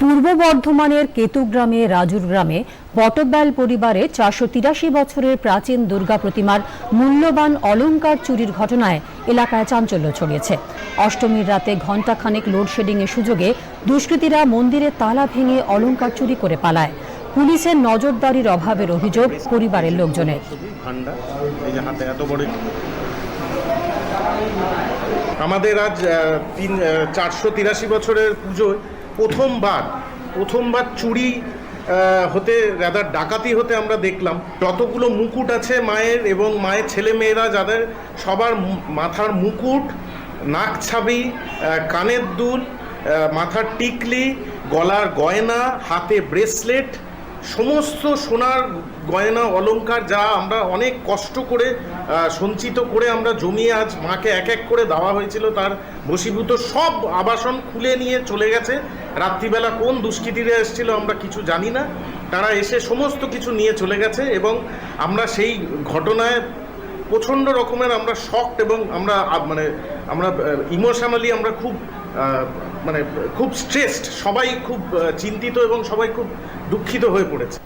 পূর্ব বর্ধমানের কেতুগ্রামে রাজুর গ্রামে বটব্যাল পরিবারে চারশো তিরাশি বছরের প্রাচীন দুর্গা প্রতিমার মূল্যবান অলংকার চুরির ঘটনায় এলাকায় চাঞ্চল্য ছড়িয়েছে। অষ্টমীর রাতে ঘণ্টাখানেক লোডশেডিংয়ের সুযোগে দুষ্কৃতীরা মন্দিরে তালা ভেঙে অলংকার চুরি করে পালায়। পুলিশের নজরদারির অভাবের অভিযোগ পরিবারের লোকজনের। আমাদের আজ তিন চারশো তিরাশি বছরের পুজোয় প্রথমবার প্রথমবার চুরি হতে রাদার ডাকাতি হতে আমরা দেখলাম। যতগুলো মুকুট আছে মায়ের এবং মায়ের ছেলে মেয়েরা যাদের সবার মাথার মুকুট, নাক ছাবি কানের দুল মাথার টিকলি, গলার গয়না, হাতে ব্রেসলেট সমস্ত সোনার গয়না অলঙ্কার যা আমরা অনেক কষ্ট করে সঞ্চিত করে আমরা জমিয়ে আজ মাকে এক এক করে দেওয়া হয়েছিল, তার বসীভূত সব আবাসন খুলে নিয়ে চলে গেছে। রাত্রিবেলা কোন দুষ্কৃতীরা এসেছিল আমরা কিছু জানি না। তারা এসে সমস্ত কিছু নিয়ে চলে গেছে এবং আমরা সেই ঘটনায় প্রচণ্ড রকমের আমরা শকড এবং আমরা মানে আমরা ইমোশনালি আমরা খুব মানে খুব স্ট্রেসড সবাই খুব চিন্তিত এবং সবাই খুব দুঃখিত হয়ে পড়েছে।